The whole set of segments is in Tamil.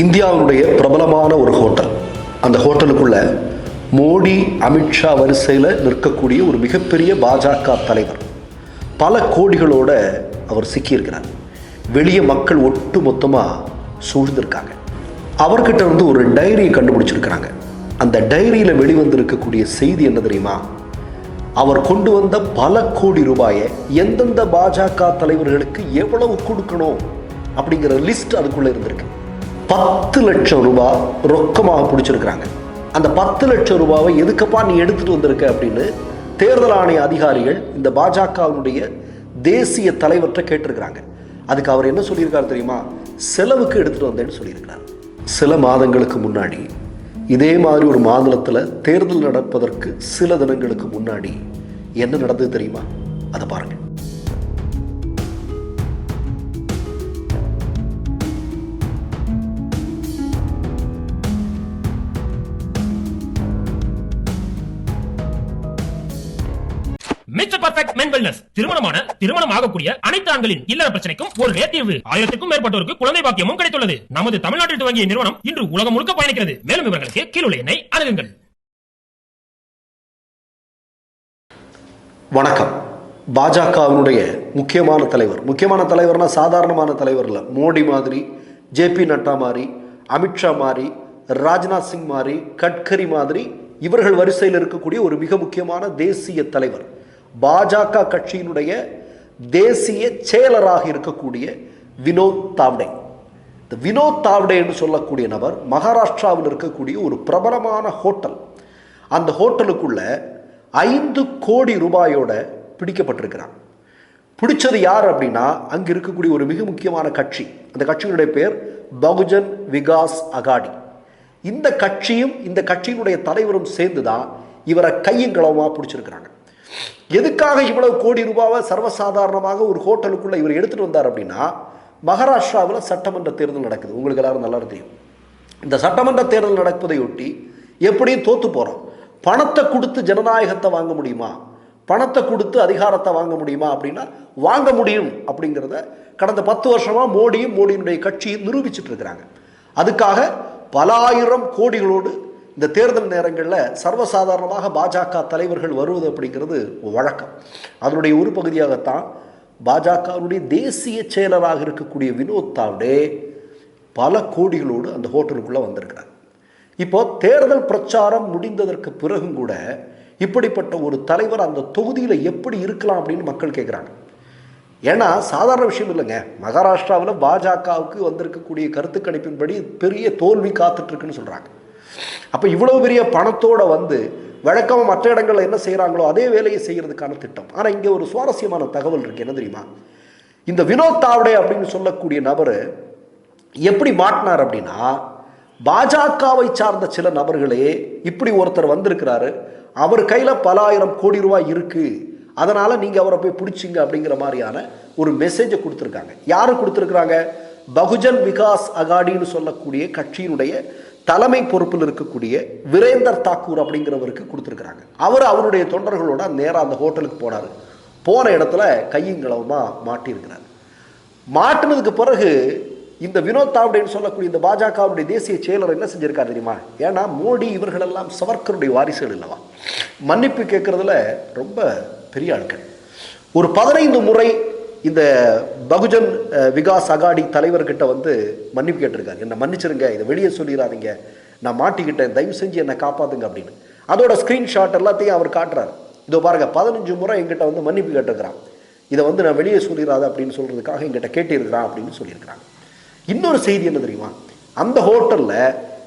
இந்தியாவினுடைய பிரபலமான ஒரு ஹோட்டல். அந்த ஹோட்டலுக்குள்ள மோடி அமித்ஷா வரிசையில் நிற்கக்கூடிய ஒரு மிகப்பெரிய பாஜக தலைவர். பல கோடிகளோட அவர் சிக்கியிருக்கிறார். வெளியே மக்கள் ஒட்டு மொத்தமாக சூழ்ந்திருக்காங்க. அவர்கிட்ட வந்து ஒரு டைரியை கண்டுபிடிச்சிருக்கிறாங்க. அந்த டைரியில் வெளிவந்திருக்கக்கூடிய செய்தி என்ன தெரியுமா? அவர் கொண்டு வந்த பல கோடி ரூபாயை எந்தெந்த பாஜக தலைவர்களுக்கு எவ்வளவு கொடுக்கணும் அப்படிங்கிற லிஸ்ட் அதுக்குள்ளே இருந்திருக்கு. பத்து லட்சம் ரூபாய் ரொக்கமாக பிடிச்சிருக்கிறாங்க. அந்த பத்து லட்சம் ரூபாவை எதுக்கப்பா நீ எடுத்துட்டு வந்திருக்க அப்படின்னு தேர்தல் ஆணைய அதிகாரிகள் இந்த பாஜகவினுடைய தேசிய தலைவர்கிட்ட கேட்டிருக்கிறாங்க. அதுக்கு அவர் என்ன சொல்லியிருக்காரு தெரியுமா? செலவுக்கு எடுத்துட்டு வந்தேன்னு சொல்லியிருக்கிறார். சில மாதங்களுக்கு முன்னாடி இதே மாதிரி ஒரு மாநிலத்தில் தேர்தல் நடப்பதற்கு சில தினங்களுக்கு முன்னாடி என்ன நடந்தது தெரியுமா? அதை பாருங்க. மிஸ்டர் பர்ஃபெக்ட் மென் வெல்னஸ் திருமணமான திருமணம் ஆகக்கூடிய அனைத்து ஆண்களின் இல்லற பிரச்சனைக்கும் ஒரு தீர்வு. ஆயிரத்துக்கும் மேற்பட்டோருக்கு குழந்தை பாக்கியமும் கிடைத்துள்ளது. நமது தமிழ்நாட்டில் துவங்கிய நிறுவனம் இன்று உலகம் முழுக்க பயணிக்கிறது. மேலும் விவரங்களுக்கு கீழுள்ள எண்ணை அணுகுங்கள். வணக்கம். பாஜகவினுடைய முக்கியமான தலைவர். முக்கியமான தலைவர்னா சாதாரணமான தலைவர் இல்லை. மோடி மாதிரி ஜேபி நட்டா மாதிரி அமித்ஷா மாதிரி ராஜ்நாத் சிங் மாதிரி கட்கரி மாதிரி இவர்கள் வரிசையில் இருக்கக்கூடிய ஒரு மிக முக்கியமான தேசிய தலைவர். பாஜக கட்சியினுடைய தேசிய செயலராக இருக்கக்கூடிய வினோத் தாவ்டே. இந்த வினோத் தாவ்டே என்று சொல்லக்கூடிய நபர் மகாராஷ்டிராவில் இருக்கக்கூடிய ஒரு பிரபலமான ஹோட்டல். அந்த ஹோட்டலுக்குள்ள ஐந்து கோடி ரூபாயோட பிடிக்கப்பட்டிருக்கிறான். பிடிச்சது யார் அப்படின்னா அங்கே இருக்கக்கூடிய ஒரு மிக முக்கியமான கட்சி. அந்த கட்சியினுடைய பேர் பகுஜன் விகாஸ் அகாடி. இந்த கட்சியும் இந்த கட்சியினுடைய தலைவரும் சேர்ந்து தான் இவரை கையங்களவமாக பிடிச்சிருக்கிறாங்க. எதுக்காக இவ்வளவு கோடி ரூபாவை சர்வசாதாரணமாக ஒரு ஹோட்டலுக்குள்ள இவர் எடுத்துட்டு வந்தார் அப்படின்னா மகாராஷ்டிராவில் சட்டமன்ற தேர்தல் நடக்குது. உங்களுக்கு எல்லாரும் நல்லா தெரியும். இந்த சட்டமன்ற தேர்தல் நடப்பதையொட்டி எப்படியும் தோத்து போகிறோம் பணத்தை கொடுத்து ஜனநாயகத்தை வாங்க முடியுமா? பணத்தை கொடுத்து அதிகாரத்தை வாங்க முடியுமா அப்படின்னா வாங்க முடியும் அப்படிங்கிறத கடந்த பத்து வருஷமாக மோடியும் மோடியினுடைய கட்சியும் நிரூபிச்சுட்டு இருக்கிறாங்க. அதுக்காக பல ஆயிரம் கோடிகளோடு இந்த தேர்தல் நேரங்களில் சர்வசாதாரணமாக பாஜக தலைவர்கள் வருவது அப்படிங்கிறது வழக்கம். அதனுடைய ஒரு பகுதியாகத்தான் பாஜகவுடைய தேசிய செயலராக இருக்கக்கூடிய வினோத் தாவ்டே பல கோடிகளோடு அந்த ஹோட்டலுக்குள்ளே வந்திருக்கிறார். இப்போ தேர்தல் பிரச்சாரம் முடிந்ததற்கு பிறகும் கூட இப்படிப்பட்ட ஒரு தலைவர் அந்த தொகுதியில் எப்படி இருக்கலாம் அப்படின்னு மக்கள் கேட்குறாங்க ஏன்னா சாதாரண விஷயம் இல்லைங்க. மகாராஷ்டிராவில் பாஜகவுக்கு வந்திருக்கக்கூடிய கருத்து கணிப்பின்படி பெரிய தோல்வி காத்துட்ருக்குன்னு சொல்கிறாங்க அப்போ இவ்வளோ பெரிய பணத்தோடு வந்து வழக்கமாக மற்ற இடங்களில் என்ன செய்கிறாங்களோ அதே வேலையை செய்கிறதுக்கான திட்டம். ஆனால் இங்கே ஒரு சுவாரஸ்யமான தகவல் இருக்குது என்ன தெரியுமா? இந்த வினோத் தாவடே அப்படின்னு சொல்லக்கூடிய நபர் எப்படி மாட்டினார் அப்படின்னா பாஜகவை சார்ந்த சில நபர்களே இப்படி ஒருத்தர் வந்திருக்கிறாரு. அவர் கையில் பல ஆயிரம் கோடி ரூபாய் இருக்குது அதனால் நீங்கள் அவரை போய் பிடிச்சிங்க அப்படிங்கிற மாதிரியான ஒரு மெசேஜை கொடுத்துருக்காங்க. யார் கொடுத்துருக்குறாங்க? பகுஜன் விகாஸ் அகாடின்னு சொல்லக்கூடிய கட்சியினுடைய தலைமை பொறுப்பில் இருக்கக்கூடிய வீரேந்தர் தாக்கூர் அப்படிங்கிறவருக்கு கொடுத்துருக்குறாங்க. அவர் அவருடைய தொண்டர்களோட நேராக அந்த ஹோட்டலுக்கு போனார். போன இடத்துல கையங்களவுமாக மாட்டியிருக்கிறார். மாட்டினதுக்கு பிறகு இந்த வினோத் தாவ்டேன்னு சொல்லக்கூடிய இந்த பாஜகவுடைய தேசிய செயலர் என்ன செஞ்சிருக்காரு தெரியுமா? ஏன்னா மோடி இவர்களெல்லாம் சவர்க்கருடைய வாரிசுகள் இல்லவா? மன்னிப்பு கேட்கறதுல ரொம்ப பெரிய ஆட்கள். ஒரு பதினைந்து முறை இந்த பகுஜன் விகாஸ் அகாடி தலைவர்கிட்ட வந்து மன்னிப்பு கேட்டிருக்காரு. என்னை மன்னிச்சிருங்க இதை வெளியே சொல்லிடாதீங்க நான் மாட்டிக்கிட்டேன். தயவு செஞ்சு என்னை காப்பாத்துங்க அப்படின்னு. அதோட ஸ்க்ரீன்ஷாட் எல்லாத்தையும் அவர் காட்டுறாரு. இதோ பாருங்க பதினஞ்சு முறை எங்கிட்ட வந்து மன்னிப்பு கேட்டிருக்கிறான். இதை வந்து நான் வெளியே சொல்லிடாத அப்படின்னு சொல்கிறதுக்காக எங்கிட்ட கேட்டிருக்கிறான் அப்படின்னு சொல்லியிருக்கிறாங்க. இன்னொரு செய்தி என்ன தெரியுமா? அந்த ஹோட்டலில்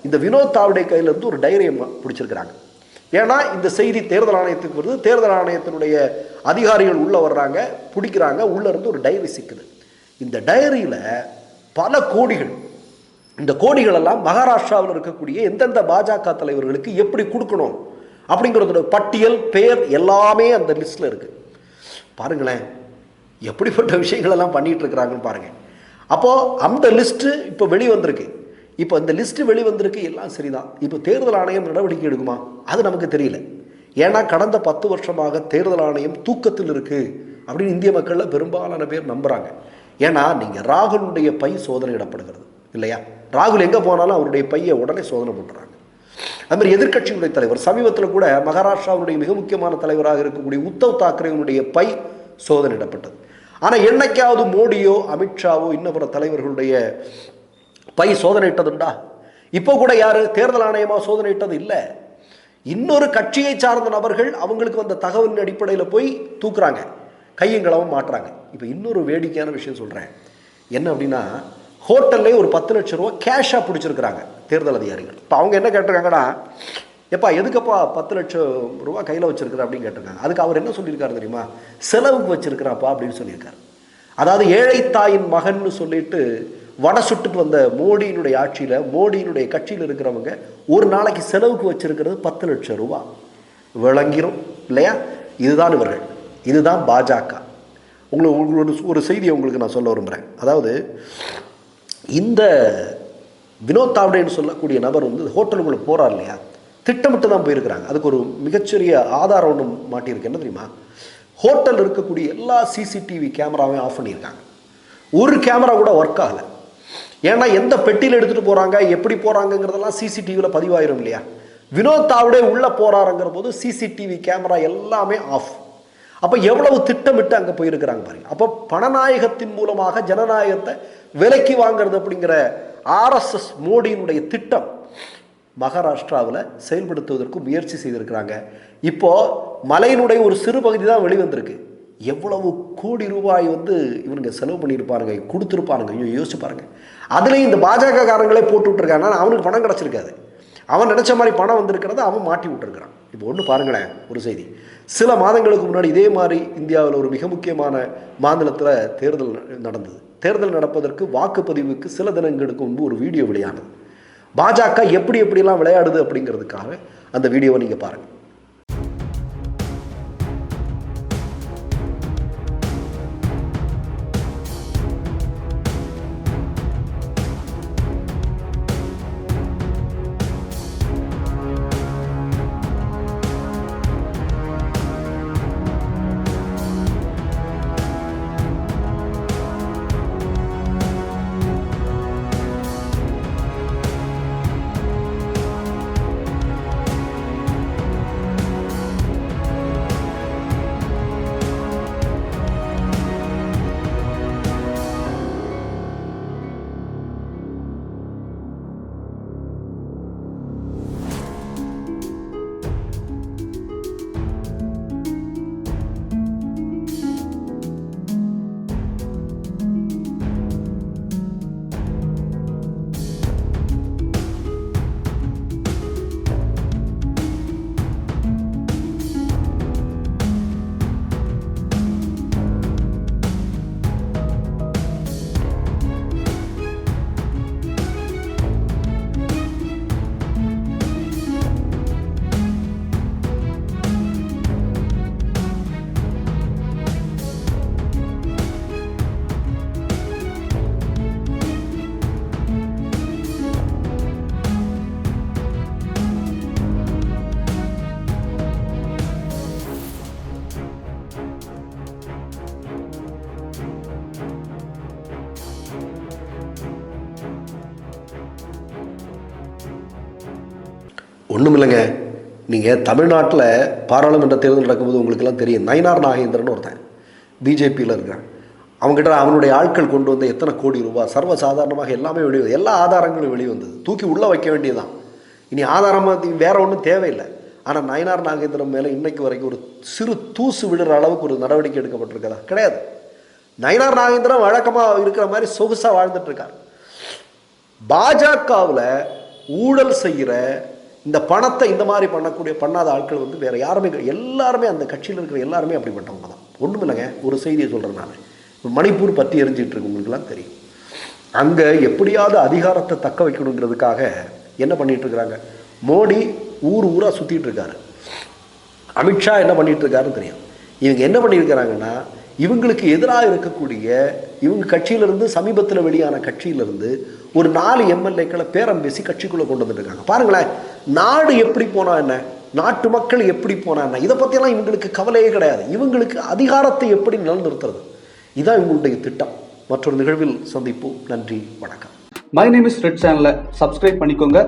இந்த வினோத் தாவ்டே கையிலேருந்து ஒரு டைரியை பிடிச்சிருக்கிறாங்க. ஏன்னா இந்த செய்தி தேர்தல் ஆணையத்துக்கு வருது. தேர்தல் ஆணையத்தினுடைய அதிகாரிகள் உள்ளே வர்றாங்க பிடிக்கிறாங்க உள்ளே இருந்து ஒரு டைரி சிக்குது. இந்த டைரியில் பல கோடிகள் இந்த கோடிகள் எல்லாம் மகாராஷ்டிராவில் இருக்கக்கூடிய எந்தெந்த பாஜக தலைவர்களுக்கு எப்படி கொடுக்கணும் அப்படிங்கிறதோட பட்டியல் பெயர் எல்லாமே அந்த லிஸ்ட்டில் இருக்குது பாருங்களேன் எப்படிப்பட்ட விஷயங்களெல்லாம் பண்ணிகிட்டு இருக்கிறாங்கன்னு பாருங்கள் அப்போது அந்த லிஸ்ட்டு இப்போ வெளிவந்திருக்கு. இப்போ இந்த லிஸ்ட்டு வெளிவந்திருக்கு எல்லாம் சரிதான். இப்போ தேர்தல் ஆணையம் நடவடிக்கை எடுக்குமா? அது நமக்கு தெரியல. ஏன்னா கடந்த பத்து வருஷமாக தேர்தல் ஆணையம் தூக்கத்தில் இருக்குது அப்படின்னு இந்திய மக்களில் பெரும்பாலான பேர் நம்புகிறாங்க ஏன்னா நீங்கள் ராகுலுடைய பை சோதனையிடப்படுகிறது இல்லையா? ராகுல் எங்கே போனாலும் அவருடைய பையை உடனே சோதனை பண்ணுறாங்க அதுமாதிரி எதிர்கட்சியினுடைய தலைவர் சமீபத்தில் கூட மகாராஷ்டிராவுடைய மிக முக்கியமான தலைவராக இருக்கக்கூடிய உத்தவ் தாக்கரேனுடைய பை சோதனையிடப்பட்டது. ஆனால் என்னைக்காவது மோடியோ அமித்ஷாவோ இன்னும் பிற தலைவர்களுடைய பை சோதனையிட்டதுண்டா இப்போ கூட யார்? தேர்தல் ஆணையமாக சோதனையிட்டது இல்லை. இன்னொரு கட்சியை சார்ந்த நபர்கள் அவங்களுக்கு வந்த தகவலின் அடிப்படையில் போய் தூக்குறாங்க. கையங்களவும் மாட்டுறாங்க. இப்போ இன்னொரு வேடிக்கையான விஷயம் சொல்கிறேன் என்ன அப்படின்னா ஹோட்டல்லே ஒரு பத்து லட்ச ரூபா கேஷாக பிடிச்சிருக்கிறாங்க தேர்தல் அதிகாரிகள். இப்போ அவங்க என்ன கேட்டிருக்காங்கன்னா எப்பா எதுக்கப்பா பத்து லட்சம் ரூபா கையில் வச்சிருக்கிற? அப்படின்னு கேட்டிருக்காங்க. அதுக்கு அவர் என்ன சொல்லியிருக்காரு தெரியுமா? செலவுக்கு வச்சுருக்கிறாப்பா அப்படின்னு சொல்லியிருக்காரு. அதாவது ஏழை தாயின் மகன்னு சொல்லிட்டு வடை சுட்டுட்டு வந்த மோடியினுடைய ஆட்சியில் மோடியினுடைய கட்சியில் இருக்கிறவங்க ஒரு நாளைக்கு செலவுக்கு வச்சிருக்கிறது பத்து லட்சம் ரூபா. விளங்கிரும் இல்லையா? இதுதான் இவர்கள். இதுதான் பாஜக. உங்களுக்கு உங்களோட ஒரு செய்தியை உங்களுக்கு நான் சொல்ல விரும்புகிறேன் அதாவது இந்த வினோத் தாவடேன்னு சொல்லக்கூடிய நபர் வந்து ஹோட்டலுக்குள்ளே போகிறார் இல்லையா? திட்டமிட்டு தான் போயிருக்கிறாங்க. அதுக்கு ஒரு மிகச்சிறிய ஆதாரம் ஒன்று மாட்டியிருக்கு. என்ன தெரியுமா? ஹோட்டல் இருக்கக்கூடிய எல்லா சிசிடிவி கேமராவையும் ஆஃப் பண்ணியிருக்காங்க. ஒரு கேமரா கூட ஒர்க் ஆகலை. ஏன்னா எந்த பெட்டியில் எடுத்துகிட்டு போகிறாங்க எப்படி போகிறாங்கங்கிறதெல்லாம் சிசிடிவியில் பதிவாயிரும் இல்லையா? வினோத் உள்ளே போகிறாருங்கிற போது சிசிடிவி கேமரா எல்லாமே ஆஃப். அப்போ எவ்வளவு திட்டமிட்டு அங்கே போயிருக்கிறாங்க பாருங்க. அப்போ பணநாயகத்தின் மூலமாக ஜனநாயகத்தை விலைக்கு வாங்குறது அப்படிங்கிற ஆர்எஸ்எஸ் மோடியினுடைய திட்டம் மகாராஷ்டிராவில் செயல்படுத்துவதற்கு முயற்சி செய்திருக்கிறாங்க. இப்போது மலையினுடைய ஒரு சிறு பகுதி தான் வெளிவந்திருக்கு. எவ்வளவு கோடி ரூபாய் வந்து இவனுங்க செலவு பண்ணியிருப்பாருங்க கொடுத்துருப்பாருங்க. ஐயோ யோசிச்சு பாருங்க. அதுலேயும் இந்த பாஜக காரங்களே போட்டு விட்டுருக்காங்க. அவனுக்கு பணம் கிடச்சிருக்காது. அவன் நினச்ச மாதிரி பணம் வந்திருக்கிறத அவன் மாட்டி விட்டுருக்கிறான். இப்போ ஒன்று பாருங்களேன் ஒரு செய்தி. சில மாதங்களுக்கு முன்னாடி இதே மாதிரி இந்தியாவில் ஒரு மிக முக்கியமான மாநிலத்தில் தேர்தல் நடந்தது. தேர்தல் நடப்பதற்கு வாக்குப்பதிவுக்கு சில தினங்களுக்கு முன்பு ஒரு வீடியோ வெளியானது. பாஜக எப்படி எப்படிலாம் விளையாடுது அப்படிங்கிறதுக்காக அந்த வீடியோவை நீங்கள் பாருங்கள் ஒன்றும் இல்லைங்க நீங்கள் தமிழ்நாட்டில் பாராளுமன்ற தேர்தல் நடக்கும்போது உங்களுக்கெல்லாம் தெரியும். நயனார் நாகேந்திரன் ஒருத்தன். பிஜேபியில் இருக்கான். அவங்ககிட்ட அவனுடைய ஆட்கள் கொண்டு வந்த எத்தனை கோடி ரூபாய்? சர்வசாதாரணமாக எல்லாமே வெளியே எல்லா ஆதாரங்களும் வெளியே வந்தது. தூக்கி உள்ளே வைக்க வேண்டியதுதான். இனி ஆதாரமாக வேற ஒன்றும் தேவையில்லை. ஆனால் நயனார் நாகேந்திரன் மேலே இன்றைக்கு வரைக்கும் ஒரு சிறு தூசு விடுற அளவுக்கு ஒரு நடவடிக்கை எடுக்கப்பட்டிருக்கதா? கிடையாது. நயனார் நாகேந்திரன் வழக்கமாக இருக்கிற மாதிரி சொகுசாக வாழ்ந்துட்டு இருக்கார். பாஜகவில் ஊழல் செய்கிற இந்த பணத்தை இந்த மாதிரி பண்ணக்கூடிய பண்ணாத ஆட்கள் வந்து வேறு யாருமே கிடையாது. எல்லாருமே அந்த கட்சியில் இருக்கிற எல்லாருமே அப்படிப்பட்டவங்க தான். ஒன்றும் இல்லைங்க ஒரு செய்தியை சொல்கிறேன் நான். மணிப்பூர் பற்றி எரிஞ்சிட்டு இருக்கு உங்களுக்குலாம் தெரியும். அங்கே எப்படியாவது அதிகாரத்தை தக்க வைக்கணுங்கிறதுக்காக என்ன பண்ணிகிட்டு இருக்கிறாங்க மோடி ஊர் ஊராக சுற்றிட்டு இருக்காரு. அமித்ஷா என்ன பண்ணிகிட்டு இருக்காருன்னு தெரியும். இவங்க என்ன பண்ணியிருக்கிறாங்கன்னா இவங்களுக்கு எதிராக இருக்கக்கூடிய இவங்க கட்சியிலிருந்து சமீபத்தில் வெளியான கட்சியிலிருந்து ஒரு நாலு எம்எல்ஏக்களை பேரம் பேசி கட்சிக்குள்ளே கொண்டு வந்துருக்காங்க பாருங்களேன் நாடு எப்படி போனா என்ன? நாட்டு மக்கள் எப்படி போனா என்ன? இதை பற்றியெல்லாம் இவங்களுக்கு கவலையே கிடையாது. இவங்களுக்கு அதிகாரத்தை எப்படி நிலநிறுத்துறது? இதான் இவங்களுடைய திட்டம். மற்றொரு நிகழ்வில் சந்திப்போம். நன்றி வணக்கம். மை நேம் இஸ் ரெட் சேனலை சப்ஸ்கிரைப் பண்ணிக்கோங்க.